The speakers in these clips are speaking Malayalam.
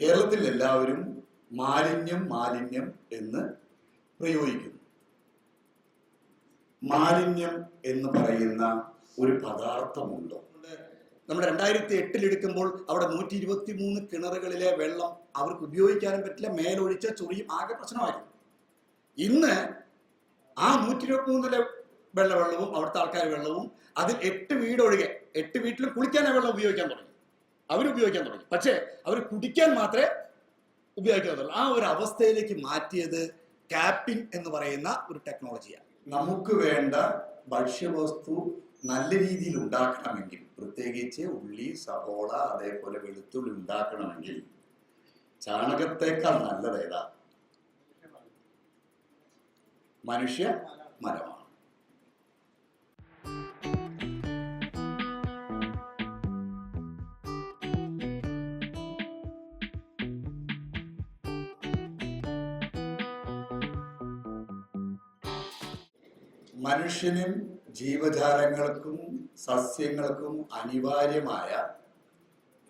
കേരളത്തിൽ എല്ലാവരും മാലിന്യം മാലിന്യം എന്ന് പ്രയോഗിക്കുന്നു. മാലിന്യം എന്ന് പറയുന്ന ഒരു പദാർത്ഥമുണ്ടോ? നമ്മൾ രണ്ടായിരത്തി എട്ടിൽ എടുക്കുമ്പോൾ അവിടെ നൂറ്റി ഇരുപത്തി മൂന്ന് കിണറുകളിലെ വെള്ളം അവർക്ക് ഉപയോഗിക്കാനും പറ്റില്ല മേലൊഴിച്ച ചൊറിയും ആകെ പ്രശ്നമായിരുന്നു. ഇന്ന് ആ നൂറ്റി ഇരുപത്തി മൂന്നിലെ വെള്ള വെള്ളവും അവിടുത്തെ ആൾക്കാർ വെള്ളവും അതിൽ എട്ട് വീടൊഴികെ എട്ട് വീട്ടിലും കുളിക്കാൻ വെള്ളം ഉപയോഗിക്കാൻ തുടങ്ങി. അവർ ഉപയോഗിക്കാൻ തുടങ്ങി. പക്ഷേ അവർ കുടിക്കാൻ മാത്രമേ ഉപയോഗിക്കാത്തുള്ളൂ ആ ഒരു അവസ്ഥയിലേക്ക് മാറ്റിയത് കാപ്പിംഗ് എന്ന് പറയുന്ന ഒരു ടെക്നോളജിയാണ്. നമുക്ക് വേണ്ട ഭക്ഷ്യവസ്തു നല്ല രീതിയിൽ ഉണ്ടാക്കണമെങ്കിൽ പ്രത്യേകിച്ച് ഉള്ളി സവോള അതേപോലെ വെളുത്തുള്ളി ഉണ്ടാക്കണമെങ്കിൽ ചാണകത്തേക്കാൾ നല്ലത് ഏതാ? മനുഷ്യ മരമാണ്. മനുഷ്യനും ജീവജാലങ്ങൾക്കും സസ്യങ്ങൾക്കും അനിവാര്യമായ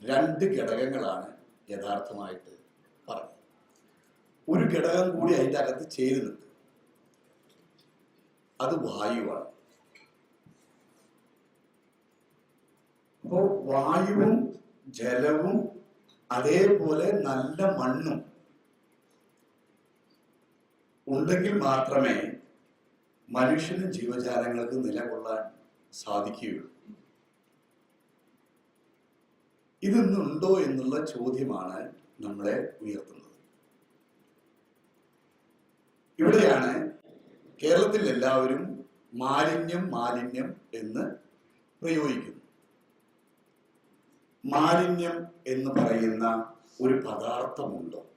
രണ്ട് ഘടകങ്ങളാണ് യഥാർത്ഥമായിട്ട് പറഞ്ഞത്. ഒരു ഘടകം കൂടി അതിന്റെ അകത്ത് ചേരുന്നുണ്ട്. അത് വായുവാണ്. അപ്പോൾ വായുവും ജലവും അതേപോലെ നല്ല മണ്ണും ഉണ്ടെങ്കിൽ മാത്രമേ മനുഷ്യനും ജീവജാലങ്ങൾക്ക് നിലകൊള്ളാൻ സാധിക്കുകയുള്ളൂ. ഇതൊന്നുണ്ടോ എന്നുള്ള ചോദ്യമാണ് നമ്മളെ ഉയർത്തുന്നത്. ഇവിടെയാണ് കേരളത്തിൽ എല്ലാവരും മാലിന്യം മാലിന്യം എന്ന് പ്രയോഗിക്കുന്നു മാലിന്യം എന്ന് പറയുന്ന ഒരു പദാർത്ഥമുണ്ടോ?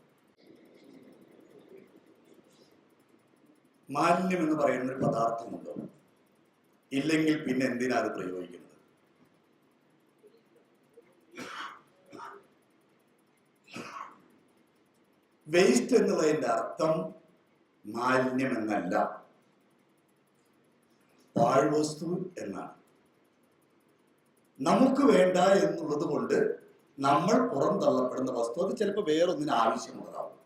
മാലിന്യം എന്ന് പറയുന്ന ഒരു പദാർത്ഥമുണ്ടോ. ഇല്ലെങ്കിൽ പിന്നെ എന്തിനാ അത് പ്രയോഗിക്കുന്നത്? വേസ്റ്റ് എന്നുള്ളതിന്റെ അർത്ഥം മാലിന്യം എന്നല്ല പാഴ്വസ്തു എന്നാണ്. നമുക്ക് വേണ്ട എന്നുള്ളത് കൊണ്ട് നമ്മൾ പുറന്തള്ളപ്പെടുന്ന വസ്തു അത് ചിലപ്പോൾ വേറൊന്നിന് ആവശ്യമുള്ളതാവും.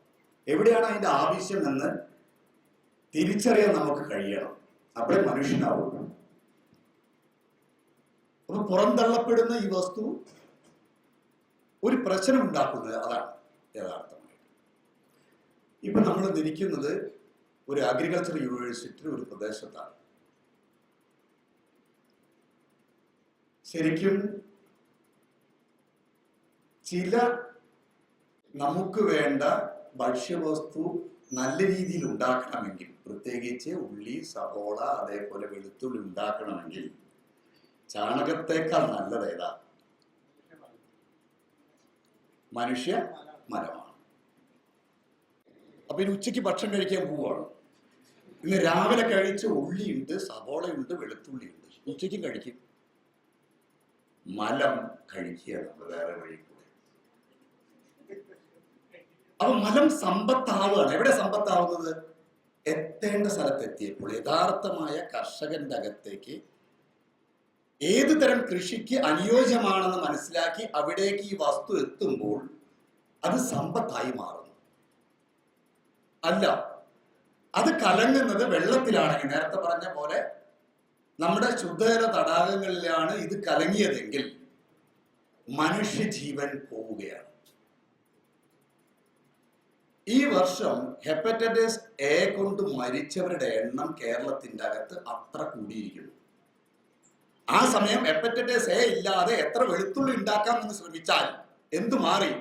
എവിടെയാണ് അതിന്റെ ആവശ്യം എന്ന് തിരിച്ചറിയാൻ നമുക്ക് കഴിയണം. അവിടെ മനുഷ്യനാവുള്ളൂ അപ്പൊ പുറന്തള്ളപ്പെടുന്ന ഈ വസ്തു ഒരു പ്രശ്നം ഉണ്ടാക്കുന്നത് അതാണ് യഥാർത്ഥമായിട്ട് ഇപ്പൊ നമ്മൾ നിൽക്കുന്നത് ഒരു അഗ്രികൾച്ചർ യൂണിവേഴ്സിറ്റി ഒരു പ്രദേശത്താണ്. ശരിക്കും ചില നമുക്ക് വേണ്ട ഭക്ഷ്യവസ്തു നല്ല രീതിയിൽ ഉണ്ടാക്കണമെങ്കിൽ പ്രത്യേകിച്ച് ഉള്ളി സവോള അതേപോലെ വെളുത്തുള്ളി ഉണ്ടാക്കണമെങ്കിൽ ചാണകത്തേക്കാൾ നല്ലത് ഏതാ? മനുഷ്യ മരമാണ്. അപ്പൊ ഇനി ഉച്ചയ്ക്ക് ഭക്ഷണം കഴിക്കാൻ പോവാണ് ഇന്ന് രാവിലെ കഴിച്ച ഉള്ളിയുണ്ട് സവോളയുണ്ട് വെളുത്തുള്ളിയുണ്ട്. ഉച്ചയ്ക്കും കഴിക്കും. മലം കഴിക്കുക നമ്മൾ വേറെ വഴി കൂടെ. അപ്പൊ മലം സമ്പത്താവുകയാണ്. എവിടെ സമ്പത്താവുന്നത്? എത്തേണ്ട സ്ഥലത്തെത്തിയപ്പോൾ യഥാർത്ഥമായ കർഷകന്റെ അകത്തേക്ക് ഏതു തരം കൃഷിക്ക് അനുയോജ്യമാണെന്ന് മനസ്സിലാക്കി അവിടേക്ക് ഈ വസ്തു എത്തുമ്പോൾ അത് സമ്പത്തായി മാറുന്നു. അല്ല അത് കലങ്ങുന്നത് വെള്ളത്തിലാണെങ്കിൽ നേരത്തെ പറഞ്ഞ പോലെ നമ്മുടെ ശുദ്ധജല തടാകങ്ങളിലാണ് ഇത് കലങ്ങിയതെങ്കിൽ മനുഷ്യജീവൻ പോവുകയാണ്. ഈ വർഷം ഹെപ്പറ്റൈറ്റിസ് എ കൊണ്ട് മരിച്ചവരുടെ എണ്ണം കേരളത്തിന്റെ അകത്ത് അത്ര കൂടിയിരിക്കുന്നു. ആ സമയം ഹെപ്പറ്റൈറ്റിസ് എ ഇല്ലാതെ എത്ര വെളുത്തുള്ളി ഉണ്ടാക്കാമെന്ന് ശ്രമിച്ചാൽ എന്തു മാറി?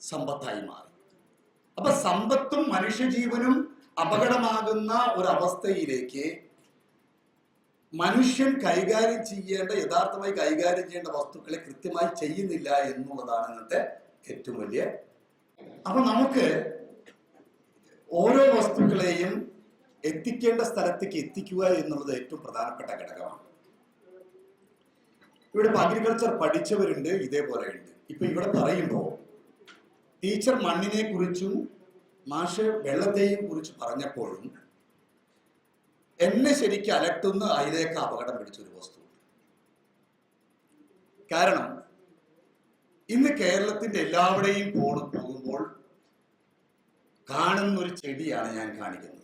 സമ്പത്തായി മാറി. അപ്പൊ സമ്പത്തും മനുഷ്യജീവനും അപകടമാകുന്ന ഒരവസ്ഥയിലേക്ക് മനുഷ്യൻ കൈകാര്യം ചെയ്യേണ്ട യഥാർത്ഥമായി കൈകാര്യം ചെയ്യേണ്ട വസ്തുക്കളെ കൃത്യമായി ചെയ്യുന്നില്ല എന്നുള്ളതാണ് ഇന്നത്തെ ഏറ്റവും വലിയ. അപ്പൊ നമുക്ക് ഓരോ വസ്തുക്കളെയും എത്തിക്കേണ്ട സ്ഥലത്തേക്ക് എത്തിക്കുക എന്നുള്ളത് ഏറ്റവും പ്രധാനപ്പെട്ട ഘടകമാണ്. ഇവിടെ അഗ്രികൾച്ചർ പഠിച്ചവരുണ്ട് ഇതേപോലെ ഉണ്ട് ഇപ്പൊ ഇവിടെ പറയുമ്പോൾ ടീച്ചർ മണ്ണിനെ കുറിച്ചും മാഷ് വെള്ളത്തെയും കുറിച്ച് പറഞ്ഞപ്പോഴും എന്നെ ശരിക്കും അലട്ടുന്ന അതിലേക്ക് അപകടം പിടിച്ചൊരു വസ്തു കാരണം ഇന്ന് കേരളത്തിന്റെ എല്ലാവരുടെയും പോണ് പോകുമ്പോൾ കാണുന്ന ഒരു ചെടിയാണ് ഞാൻ കാണിക്കുന്നത്.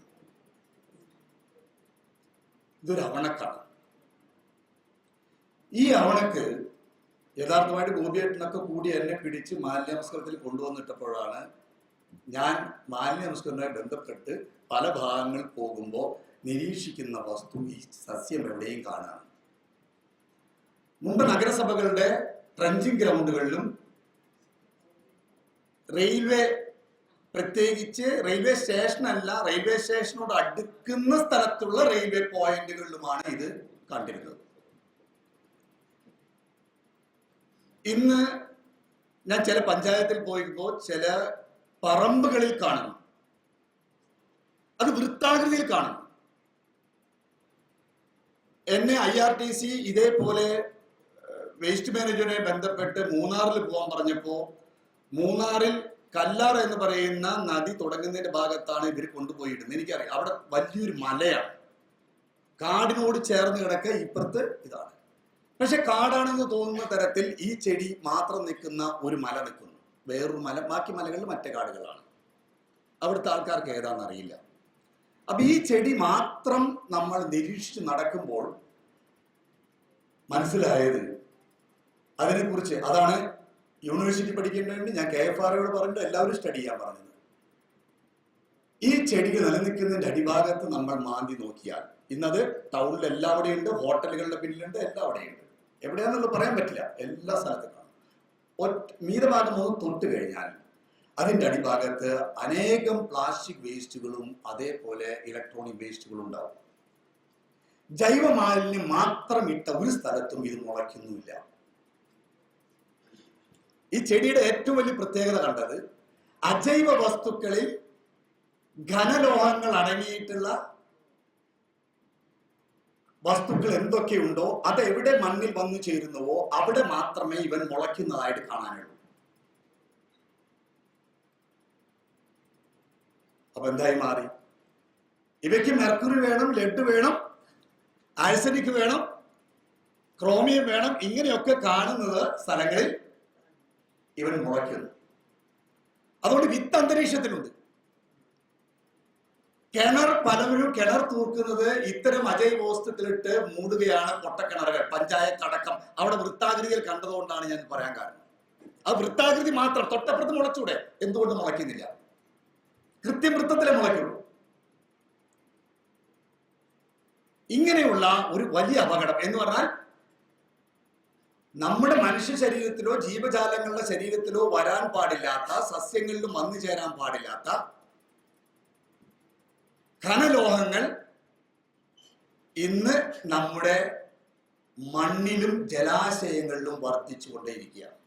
ഇതൊരു അവണക്കാണ് ഈ അവണക്ക് യഥാർത്ഥമായിട്ട് ഗോപിയേട്ടനൊക്കെ കൂടി എന്നെ പിടിച്ച് മാലിന്യ നമസ്കാരത്തിൽ കൊണ്ടുവന്നിട്ടപ്പോഴാണ് ഞാൻ മാലിന്യ ബന്ധപ്പെട്ട് പല ഭാഗങ്ങളിൽ പോകുമ്പോൾ നിരീക്ഷിക്കുന്ന വസ്തു ഈ സസ്യം എവിടെയും കാണാം. മുമ്പ് നഗരസഭകളുടെ ട്രഞ്ചിങ് ഗ്രൗണ്ടുകളിലും റെയിൽവേ പ്രത്യേകിച്ച് റെയിൽവേ സ്റ്റേഷൻ അല്ല റെയിൽവേ സ്റ്റേഷനോട് അടുക്കുന്ന സ്ഥലത്തുള്ള റെയിൽവേ പോയിന്റുകളിലുമാണ് ഇത് കണ്ടിരുന്നത്. ഇന്ന് ഞാൻ ചില പഞ്ചായത്തിൽ പോയപ്പോൾ ചില പറമ്പുകളിൽ കാണുന്നു. അത് വൃത്താകൃതിയിൽ കാണുന്നു. എന്നെ ഐ ആർ ടി സി ഇതേപോലെ വേസ്റ്റ് മാനേജ്മെന്റുമായി ബന്ധപ്പെട്ട് മൂന്നാറിൽ പോകാൻ പറഞ്ഞപ്പോൾ മൂന്നാറിൽ കല്ലാർ എന്ന് പറയുന്ന നദി തുടങ്ങുന്നതിന്റെ ഭാഗത്താണ് ഇവർ കൊണ്ടുപോയിടുന്നത് എനിക്കറിയാം. അവിടെ വലിയൊരു മലയാണ്. കാടിനോട് ചേർന്ന് കിടക്ക ഇപ്പുറത്ത് ഇതാണ്. പക്ഷെ കാടാണെന്ന് തോന്നുന്ന തരത്തിൽ ഈ ചെടി മാത്രം നിൽക്കുന്ന ഒരു മല നിൽക്കുന്നു. വേറൊരു മല ബാക്കി മലകളിൽ മറ്റേ കാടുകളാണ്. അവിടുത്തെ ആൾക്കാർക്ക് ഏതാണെന്ന് അറിയില്ല. അപ്പൊ ഈ ചെടി മാത്രം നമ്മൾ നിരീക്ഷിച്ച് നടക്കുമ്പോൾ മനസ്സിലായത് അതിനെക്കുറിച്ച് അതാണ് യൂണിവേഴ്സിറ്റി പഠിക്കേണ്ടതുകൊണ്ട് ഞാൻ കെ എഫ് ആർഒയോട് പറഞ്ഞിട്ട് എല്ലാവരും സ്റ്റഡി ചെയ്യാൻ പറഞ്ഞത്. ഈ ചെടികൾ നിലനിൽക്കുന്നതിന്റെ അടിഭാഗത്ത് നമ്മൾ മാന്തി നോക്കിയാൽ ഇന്നത് ടൗണിൽ എല്ലാവിടെയും ഉണ്ട് ഹോട്ടലുകളുടെ പിന്നിലുണ്ട് എല്ലാവിടെയും ഉണ്ട് എവിടെയാണെന്നുള്ളത് പറയാൻ പറ്റില്ല. എല്ലാ സ്ഥലത്തും കാണും. ഒറ്റ മീതഭാഗം തൊട്ട് കഴിഞ്ഞാൽ അതിന്റെ അടിഭാഗത്ത് അനേകം പ്ലാസ്റ്റിക് വേസ്റ്റുകളും അതേപോലെ ഇലക്ട്രോണിക് വേസ്റ്റുകളും ഉണ്ടാവും. ജൈവമാലിന്യം മാത്രം ഇട്ട ഒരു സ്ഥലത്തും ഇത് മുളയ്ക്കുന്നുമില്ല. ഈ ചെടിയുടെ ഏറ്റവും വലിയ പ്രത്യേകത കണ്ടത് അജൈവ വസ്തുക്കളിൽ ഘനലോഹങ്ങൾ അടങ്ങിയിട്ടുള്ള വസ്തുക്കൾ എന്തൊക്കെയുണ്ടോ അത് എവിടെ മണ്ണിൽ വന്നു ചേരുന്നുവോ അവിടെ മാത്രമേ ഇവൻ മുളയ്ക്കുന്നതായിട്ട് കാണാനുള്ളൂ. അപ്പൊ എന്തായി മാറി? ഇവയ്ക്ക് മെർക്കുറി വേണം ലെഡ് വേണം ആഴ്സനിക് വേണം ക്രോമിയം വേണം ഇങ്ങനെയൊക്കെ കാണുന്നത് സ്ഥലങ്ങളിൽ ഇവൻ മുളയ്ക്കുന്നു അതുകൊണ്ട് വിത്ത് അന്തരീക്ഷത്തിലുണ്ട് കിണർ പലവരും കിണർ തൂക്കുന്നത് ഇത്തരം അജൈവ വസ്തുക്കളിട്ട് മൂടുകയാണ് പൊട്ടക്കിണറുകൾ പഞ്ചായത്ത് അടക്കം. അവിടെ വൃത്താകൃതിയിൽ കണ്ടതുകൊണ്ടാണ് ഞാൻ പറയാൻ കാരണം. അത് വൃത്താകൃതി മാത്രം തൊട്ടപ്പുറത്ത് മുളച്ചൂടെ? എന്തുകൊണ്ട് മുളയ്ക്കുന്നില്ല? കൃത്യം വൃത്തത്തിലെ മുളയ്ക്കുള്ളൂ. ഇങ്ങനെയുള്ള ഒരു വലിയ അപകടം എന്ന് പറഞ്ഞാൽ നമ്മുടെ മനുഷ്യ ശരീരത്തിലോ ജീവജാലങ്ങളുടെ ശരീരത്തിലോ വരാൻ പാടില്ലാത്ത സസ്യങ്ങളിലും വന്നു ചേരാൻ പാടില്ലാത്ത ഘനലോഹങ്ങൾ ഇന്ന് നമ്മുടെ മണ്ണിലും ജലാശയങ്ങളിലും വർദ്ധിച്ചു കൊണ്ടേയിരിക്കുകയാണ്.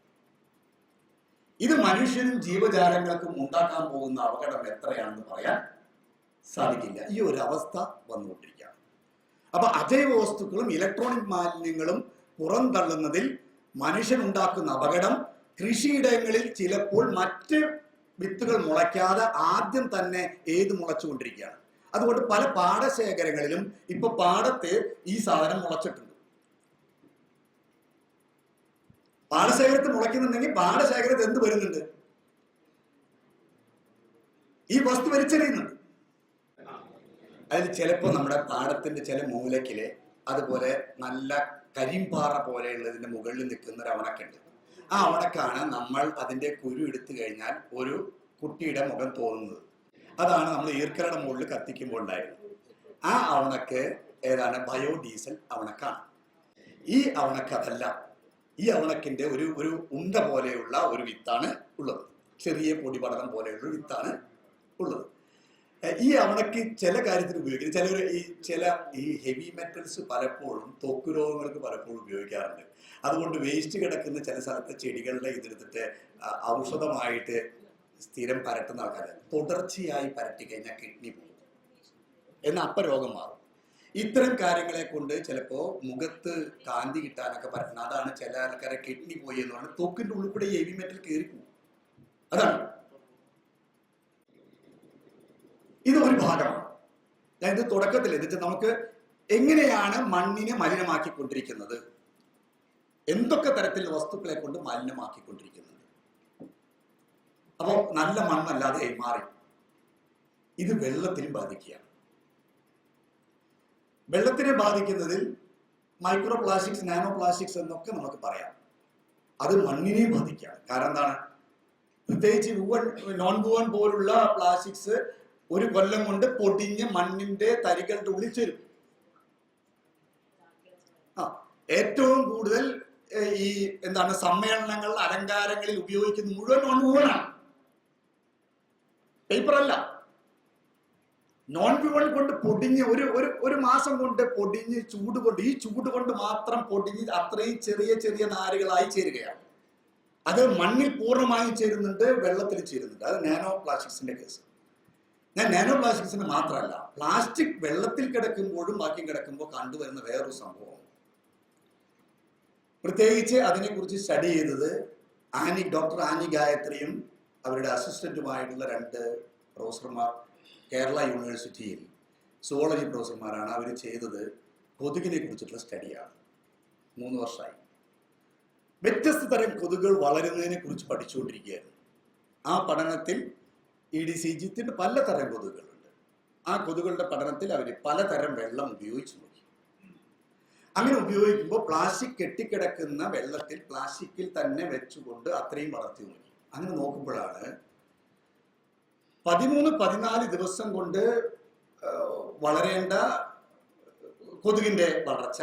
ഇത് മനുഷ്യനും ജീവജാലങ്ങൾക്കും ഉണ്ടാക്കാൻ പോകുന്ന അപകടം എത്രയാണെന്ന് പറയാൻ സാധിക്കില്ല. ഈ ഒരു അവസ്ഥ വന്നുകൊണ്ടിരിക്കുകയാണ്. അപ്പൊ അജൈവ വസ്തുക്കളും ഇലക്ട്രോണിക് മാലിന്യങ്ങളും പുറന്തള്ളുന്നതിൽ മനുഷ്യനുണ്ടാക്കുന്ന അപകടം കൃഷിയിടങ്ങളിൽ ചിലപ്പോൾ മറ്റ് വിത്തുകൾ മുളയ്ക്കാതെ ആദ്യം തന്നെ ഏത് മുളച്ചുകൊണ്ടിരിക്കുകയാണ്. അതുകൊണ്ട് പല പാടശേഖരങ്ങളിലും ഇപ്പൊ പാടത്ത് ഈ സാധനം മുളച്ചിട്ടുണ്ട്. പാടശേഖരത്ത് മുളയ്ക്കുന്നുണ്ടെങ്കിൽ പാടശേഖരത്ത് എന്ത് വരുന്നുണ്ട്? ഈ വസ്തു വലിച്ചെറിയുന്നുണ്ട് അതിൽ ചിലപ്പോൾ നമ്മുടെ പാടത്തിന്റെ ചില മൂലക്കിൽ അതുപോലെ നല്ല കരിമ്പാറ പോലെയുള്ളതിന്റെ മുകളിൽ നിൽക്കുന്ന ഒരു അവണക്കുണ്ട് ആ അവണക്കാണ് നമ്മൾ അതിന്റെ കുരു എടുത്തു കഴിഞ്ഞാൽ ഒരു കുട്ടിയുടെ മുഖം തോന്നുന്നത്. അതാണ് നമ്മൾ ഈർക്കലയുടെ മുകളിൽ കത്തിക്കുമ്പോൾ ഉണ്ടായത്. ആ അവണക്ക് ഏതാണ്? ബയോഡീസൽ അവണക്കാണ്. ഈ അവണക്ക് അതല്ല. ഈ അവണക്കിന്റെ ഒരു ഒരു ഉണ്ട പോലെയുള്ള ഒരു വിത്താണ് ഉള്ളത്. ചെറിയ പൊടിപടലം പോലെയുള്ള വിത്താണ് ഉള്ളത്. ഈ അവണക്ക് ചില കാര്യത്തിന് ഉപയോഗിക്കുന്നത് ചിലർ ഈ ചില ഈ ഹെവി മെറ്റൽസ് പലപ്പോഴും തൊക്ക് രോഗങ്ങൾക്ക് പലപ്പോഴും ഉപയോഗിക്കാറുണ്ട്. അതുകൊണ്ട് വേസ്റ്റ് കിടക്കുന്ന ചില സ്ഥലത്തെ ചെടികളുടെ ഇതെടുത്തിട്ട് ഔഷധമായിട്ട് സ്ഥിരം പരട്ടുന്ന ആൾക്കാർ തുടർച്ചയായി പരട്ടി കഴിഞ്ഞാൽ കിഡ്നി പോകും. എന്നാൽ അപ്പം രോഗം മാറും. ഇത്തരം കാര്യങ്ങളെ കൊണ്ട് ചിലപ്പോൾ മുഖത്ത് കാന്തി കിട്ടാനൊക്കെ പറ്റുന്നത് അതാണ് ചില ആൾക്കാരെ കിഡ്നി പോയി എന്ന് പറഞ്ഞാൽ തൊക്കിന്റെ കൂടെ ഹെവി മെറ്റൽ കയറി പോകും. അതാണ്. ഇത് ഒരു ഭാഗമാണ്. ഞാൻ ഇത് തുടക്കത്തിൽ എന്നിട്ട് നമുക്ക് എങ്ങനെയാണ് മണ്ണിനെ മലിനമാക്കിക്കൊണ്ടിരിക്കുന്നത്? എന്തൊക്കെ തരത്തിൽ വസ്തുക്കളെ കൊണ്ട് മലിനമാക്കിക്കൊണ്ടിരിക്കുന്നത്? അപ്പോൾ നല്ല മണ്ണല്ലാതെ മാറി. ഇത് വെള്ളത്തിനും ബാധിക്കുകയാണ്. വെള്ളത്തിനെ ബാധിക്കുന്നതിൽ മൈക്രോ പ്ലാസ്റ്റിക്സ് നാനോ പ്ലാസ്റ്റിക്സ് എന്നൊക്കെ നമുക്ക് പറയാം. അത് മണ്ണിനെയും ബാധിക്കുകയാണ്. കാരണം എന്താണ്? പ്രത്യേകിച്ച് നോൺ വുവൺ പോലുള്ള പ്ലാസ്റ്റിക്സ് ഒരു കൊല്ലം കൊണ്ട് പൊടിഞ്ഞ് മണ്ണിന്റെ തരികളുടെ ഉള്ളിൽ ചേരും. ആ ഏറ്റവും കൂടുതൽ ഈ എന്താണ് സമ്മേളനങ്ങൾ അലങ്കാരങ്ങളിൽ ഉപയോഗിക്കുന്ന മുഴുവൻ നോൺ വുവണാണ് പേപ്പർ അല്ല. നോൺ വ്യൂവൺ കൊണ്ട് പൊടിഞ്ഞ് ഒരു ഒരു ഒരു മാസം കൊണ്ട് പൊടിഞ്ഞ് ചൂട് കൊണ്ട് ഈ ചൂട് കൊണ്ട് മാത്രം പൊടിഞ്ഞ് അത്രയും ചെറിയ ചെറിയ നാരുകളായി ചേരുകയാണ്. അത് മണ്ണിൽ പൂർണമായും ചേരുന്നുണ്ട് വെള്ളത്തിൽ ചേരുന്നുണ്ട്. അത് നാനോ പ്ലാസ്റ്റിക്സിന്റെ കേസ് ഞാൻ നാനോ പ്ലാസ്റ്റിക്സിന് മാത്രമല്ല പ്ലാസ്റ്റിക് വെള്ളത്തിൽ കിടക്കുമ്പോഴും ബാക്കി കിടക്കുമ്പോൾ കണ്ടുവരുന്ന വേറൊരു സംഭവം. പ്രത്യേകിച്ച് അതിനെക്കുറിച്ച് സ്റ്റഡി ചെയ്തത് ആനി ഡോക്ടർ ആനി ഗായത്രിയും അവരുടെ അസിസ്റ്റന്റുമായിട്ടുള്ള രണ്ട് പ്രൊഫസർമാർ കേരള യൂണിവേഴ്സിറ്റിയിൽ സുവോളജി പ്രൊഫസർമാരാണ് അവർ ചെയ്തത് കൊതുകിനെ കുറിച്ചിട്ടുള്ള സ്റ്റഡിയാണ് മൂന്ന് വർഷമായി. വ്യത്യസ്ത തരം കൊതുകുകൾ വളരുന്നതിനെ കുറിച്ച് പഠിച്ചുകൊണ്ടിരിക്കുകയായിരുന്നു. ആ പഠനത്തിൽ ഇ ഡി സി ജിത്തിന്റെ പലതരം കൊതുകുകളുണ്ട്. ആ കൊതുകുകളുടെ പഠനത്തിൽ അവർ പലതരം വെള്ളം ഉപയോഗിച്ചു നോക്കി. അങ്ങനെ ഉപയോഗിക്കുമ്പോൾ പ്ലാസ്റ്റിക് കെട്ടിക്കിടക്കുന്ന വെള്ളത്തിൽ പ്ലാസ്റ്റിക്കിൽ തന്നെ വെച്ചുകൊണ്ട് അത്രയും വളർത്തി നോക്കി. അങ്ങനെ നോക്കുമ്പോഴാണ് പതിമൂന്ന് പതിനാല് ദിവസം കൊണ്ട് വളരേണ്ട കൊതുകിന്റെ വളർച്ച.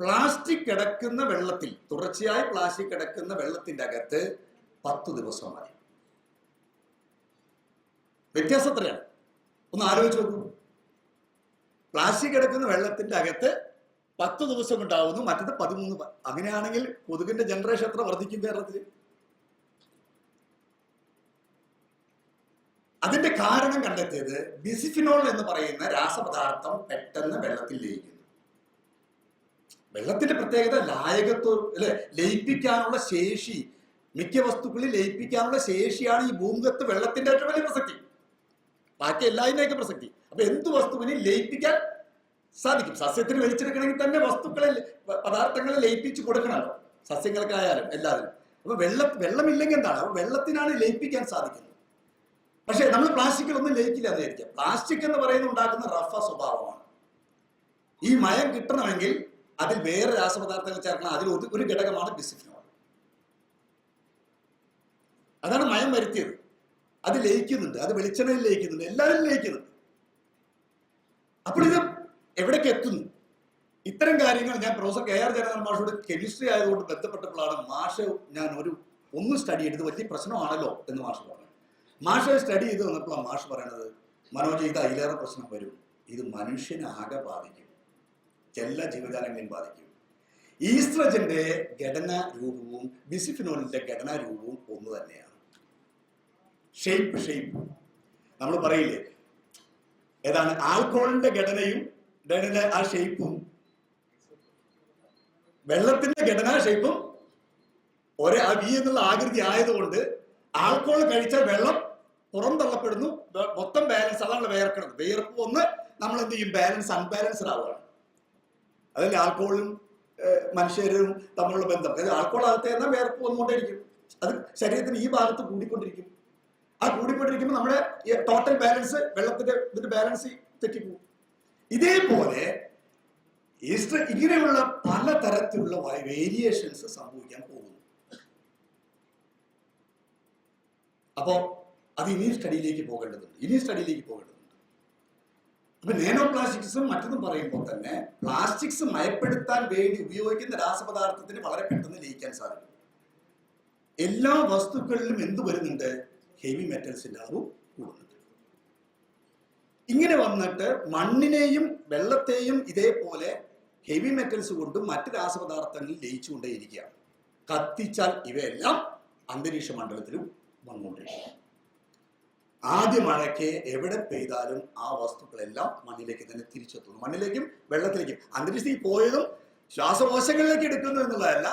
പ്ലാസ്റ്റിക് കിടക്കുന്ന വെള്ളത്തിൽ തുടർച്ചയായി പ്ലാസ്റ്റിക് കിടക്കുന്ന വെള്ളത്തിന്റെ അകത്ത് പത്ത് ദിവസമായി. വ്യത്യാസം എത്രയാണ് ഒന്ന് ആലോചിച്ച് നോക്കൂ. പ്ലാസ്റ്റിക് കിടക്കുന്ന വെള്ളത്തിന്റെ അകത്ത് പത്ത് ദിവസം ഉണ്ടാവുന്നു മറ്റത് പതിമൂന്ന് അങ്ങനെയാണെങ്കിൽ കൊതുകിന്റെ ജനറേഷൻ എത്ര വർദ്ധിക്കും കേരളത്തിൽ? അതിന്റെ കാരണം കണ്ടെത്തിയത് ബിസിഫിനോൾ എന്ന് പറയുന്ന രാസപദാർത്ഥം പെട്ടെന്ന് വെള്ളത്തിൽ ലയിക്കുന്നു. വെള്ളത്തിന്റെ പ്രത്യേകത ലായകത്വം അല്ലെ? ലയിപ്പിക്കാനുള്ള ശേഷി മിക്ക വസ്തുക്കളിൽ ലയിപ്പിക്കാനുള്ള ശേഷിയാണ് ഈ ഭൂമുഖത്ത് വെള്ളത്തിന്റെ ഏറ്റവും വലിയ പ്രസക്തി. ബാക്കി എല്ലാതിന്റെയൊക്കെ പ്രസക്തി. അപ്പൊ എന്ത് വസ്തുവിനെ ലയിപ്പിക്കാൻ സാധിക്കും? സസ്യത്തിന് വലിച്ചെടുക്കണമെങ്കിൽ തന്നെ വസ്തുക്കളെ പദാർത്ഥങ്ങളെ ലയിപ്പിച്ച് കൊടുക്കണമല്ലോ സസ്യങ്ങൾക്കായാലും എല്ലാവരും അപ്പൊ വെള്ള വെള്ളമില്ലെങ്കിൽ എന്താണ്? അപ്പൊ വെള്ളത്തിനാണ് ലയിപ്പിക്കാൻ സാധിക്കുന്നത്. പക്ഷെ നമ്മൾ പ്ലാസ്റ്റിക്കിലൊന്നും ലയിക്കില്ല എന്ന് വിചാരിക്കുക. പ്ലാസ്റ്റിക് എന്ന് പറയുന്നത് ഉണ്ടാക്കുന്ന റഫ സ്വഭാവമാണ്. ഈ മയം കിട്ടണമെങ്കിൽ അതിൽ വേറെ രാസപദാർത്ഥങ്ങൾ ചേർക്കണം. അതിൽ ഒരു ഘടകമാണ് ബിസിഫിനോൾ. അതാണ് മയം വരുത്തിയത്. അത് ലയിക്കുന്നുണ്ട്. അത് വെളിച്ചെണ്ണയിൽ ലയിക്കുന്നുണ്ട്. എല്ലാവരും ലയിക്കുന്നുണ്ട്. അപ്പോൾ ഇത് എവിടേക്ക് എത്തുന്നു? ഇത്തരം കാര്യങ്ങൾ ഞാൻ പ്രൊഫസർ കെ ആർ ജനറൽ മാഷോട് കെമിസ്ട്രി ആയതുകൊണ്ട് ബന്ധപ്പെട്ടപ്പോഴാണ് മാഷ് ഞാൻ ഒരു ഒന്ന് സ്റ്റഡി ചെയ്തത്. വലിയ പ്രശ്നമാണല്ലോ എന്ന് മാഷ് പറഞ്ഞു. മാഷ് സ്റ്റഡി ചെയ്ത് വന്നപ്പോഴാണ് മാഷ് പറയണത് മനോജ് ഇത് അതിലേറെ പ്രശ്നം വരും. ഇത് മനുഷ്യനെ ആകെ ബാധിക്കും. എല്ലാ ജീവജാലങ്ങളെയും ബാധിക്കും. ഈസ്ട്രജന്റെ ഘടനാ രൂപവും ബിസിഫിനോലിന്റെ ഘടനാ രൂപവും ഒന്ന് തന്നെയാണ്. ഷേപ്പ് ഷേപ്പ് നമ്മൾ പറയില്ലേ? ഏതാണ്? ആൽക്കോളിന്റെ ഘടനയും ഡേണിന്റെ ആ ഷേപ്പും വെള്ളത്തിന്റെ ഘടനാ ഷേപ്പും ഒരേ ആ വി എന്നുള്ള ആകൃതി ആയതുകൊണ്ട് ആൽക്കോൾ കഴിച്ചാൽ വെള്ളം പുറന്തള്ളപ്പെടുന്നു. മൊത്തം ബാലൻസ് അതാണ് വേർക്കണത്. വേർപ്പ് ഒന്ന് നമ്മൾ എന്ത് ചെയ്യും? ബാലൻസ് അൺബാലൻസ്ഡ് ആവുകയാണ്. അതല്ലേ ആൽക്കോളും മനുഷ്യരും തമ്മിലുള്ള ബന്ധം. ആൽക്കോൾ അകത്ത് എന്നാൽ വേർപ്പ് വന്നുകൊണ്ടേയിരിക്കും. അത് ശരീരത്തിന് ഈ ഭാഗത്ത് കൂടിക്കൊണ്ടിരിക്കും. ആ കൂടിക്കൊണ്ടിരിക്കുമ്പോൾ നമ്മുടെ ടോട്ടൽ ബാലൻസ് വെള്ളത്തിന്റെ ഇതിന്റെ ബാലൻസ് തെറ്റിപ്പോകും ഇതേപോലെ ഈസ്റ്റർ ഇങ്ങനെയുള്ള പലതരത്തിലുള്ള വേരിയേഷൻസ് സംഭവിക്കാൻ പോകുന്നു. അപ്പോ അത് ഇനി സ്റ്റഡിയിലേക്ക് പോകേണ്ടതുണ്ട്. ഇനി സ്റ്റഡിയിലേക്ക് പോകേണ്ടതുണ്ട്. അപ്പൊ നാനോ പ്ലാസ്റ്റിക്സും മറ്റൊന്നും പറയുമ്പോൾ തന്നെ പ്ലാസ്റ്റിക്സ് മയപ്പെടുത്താൻ വേണ്ടി ഉപയോഗിക്കുന്ന രാസപദാർത്ഥത്തിന് വളരെ പെട്ടെന്ന് ലയിക്കാൻ സാധിക്കും. എല്ലാ വസ്തുക്കളിലും എന്ത് വരുന്നുണ്ട്? ഹെവി മെറ്റൽസിന്റെ അളവ് കൂടുന്നുണ്ട് ഇങ്ങനെ വന്നിട്ട് മണ്ണിനെയും വെള്ളത്തെയും ഇതേപോലെ ഹെവി മെറ്റൽസ് കൊണ്ടും മറ്റു രാസപദാർത്ഥങ്ങളിൽ ലയിച്ചുകൊണ്ടേയിരിക്കുകയാണ്. കത്തിച്ചാൽ ഇവയെല്ലാം അന്തരീക്ഷ മണ്ഡലത്തിലും വന്നുകൊണ്ടിരിക്കും ആദ്യ മഴയ്ക്ക് എവിടെ പെയ്താലും ആ വസ്തുക്കളെല്ലാം മണ്ണിലേക്ക് തന്നെ തിരിച്ചെത്തുന്നു. മണ്ണിലേക്കും വെള്ളത്തിലേക്കും. അന്തരീക്ഷത്തിൽ പോയതും ശ്വാസകോശങ്ങളിലേക്ക് എടുക്കുന്നു എന്നുള്ളതല്ല